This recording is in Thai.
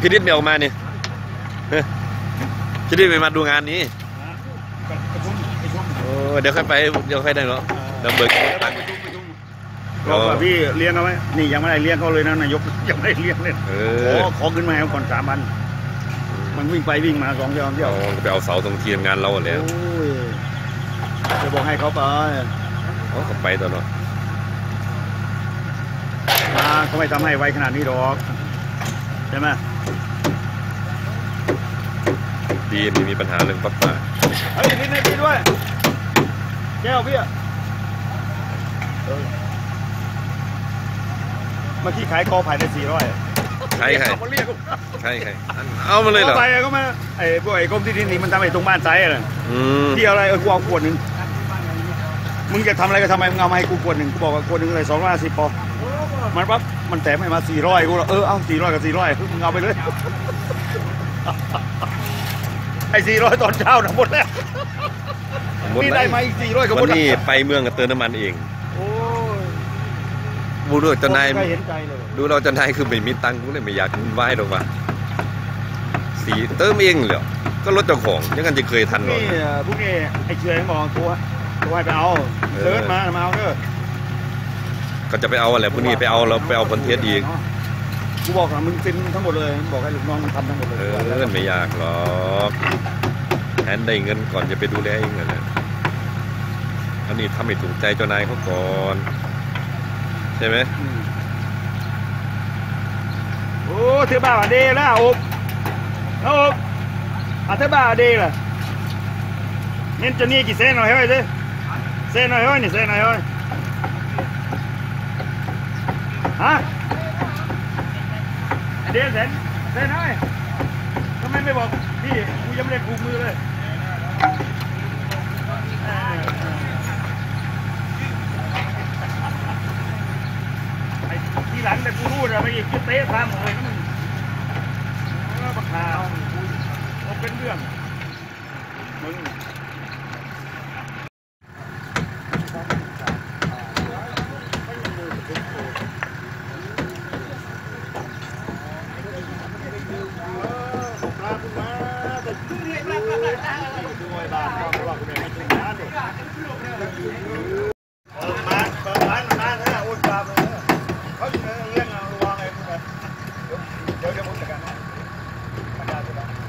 พี่ดิษไม่ออกมาเนี่ยเฮ้ยพี่ดิษไม่มาดูงานนี้ประชุมประชุมโอ้เดี๋ยวค่อยไปเดี๋ยวค่อยได้เหรอเดี๋ยวเบิกประชุมประชุมบอกว่าพี่เลี้ยงเขาไหมนี่ยังไม่ได้เลี้ยงเขาเลยนะนายกยังไม่ได้เลี้ยงเลยเอขออขอขึ้นมาให้เขาก่อนสามพันมันวิ่งไปวิ่งมาสองเที่ยวสามเที่ยวเอาไปเอาเสาตรงเทียมงานเราแล้วโอ้ยจะบอกให้เขาไปเขาก็ไปตอนเนาะมาเขาไม่ทำให้ไวขนาดนี้หรอก ใช่ไหมดีไม่มีปัญหาเรื่องปั๊บป่าเฮ้ยพี่ในพี่ด้วยแก้วพี่อะเออเมื่อกี้ขายคอผ่านในสี่ร้อยใช่ใครเขาเรียกใช่ใครเอามาเลยเหรอไปก็มาไอ้พวกไอ้กรมที่ดินนี่มันทำไอ้ตรงบ้านไซส์อะอืมที่อะไรเออกูเอาขวดหนึ่งมึงจะทำอะไรก็ทำไมมึงเอามาให้กูขวดหนึ่งกูบอกว่าขวดหนึ่งเลยสองร้อยห้าสิบพอ มันปั๊บมันแถมให้มาสี่ร้อยกูบอกเออเอาสี่ร้อยกับสี่ร้อยมึงเอาไปเลย ไอ้สี่ร้อยตอนเช้านะหมดแล้วหมดนี่แล้ได้วมาอีกสี่ร้อยกับหมวัดนนี้ไปเมืองกับเติมน้ำมันเอง โอ้ยบูดูเจ้านายใครเห็นใจเลยดูเราเจ้านายคือไม่มีตังค์กูเลยไม่อยากวุ่นวายหรอกว่ะสีเติมเองเหรอก็รถเจ้าของยังกันจะเคยทันหรอ นี่เอ่อพวกนี้ไอ้เฉยบอกตัวตัวให้ไปเอาเออเดินมามาเอาเด้อ ก็จะไปเอาอะไรพวกนี้ไปเอาเราไปเอาคอนเทนต์อีกกูบอกว่ามึงเป็นทั้งหมดเลยบอกให้ลูกน้องมึงทำทั้งหมดเลยเออไม่อยากหรอกแทนได้เงินก่อนจะไปดูแลเองนั่นแหละอันนี้ทำให้ถูกใจเจ้านายเขาก่อนใช่ไหมมโอ้เธอบ้าเดล่ะโอบเอาโอบอะเธอบ้าเดล่ะเน้นจะนี่กี่เซนหน่อยเฮ้ยเด้เซนหน่อยเฮ้ยนี่เซนหน่อยเฮ้ย ฮะเดนเซนเซนหน่อยทำไมไม่บอกพี่กูยังไม่ได้ผูกมือเลยทีหลังแต่กูรู้นะไม่อีกจะเตะทางเลยนะมึงเออบักขาวกูเอาเป็นเรื่องมึง 有点不ระบบสถ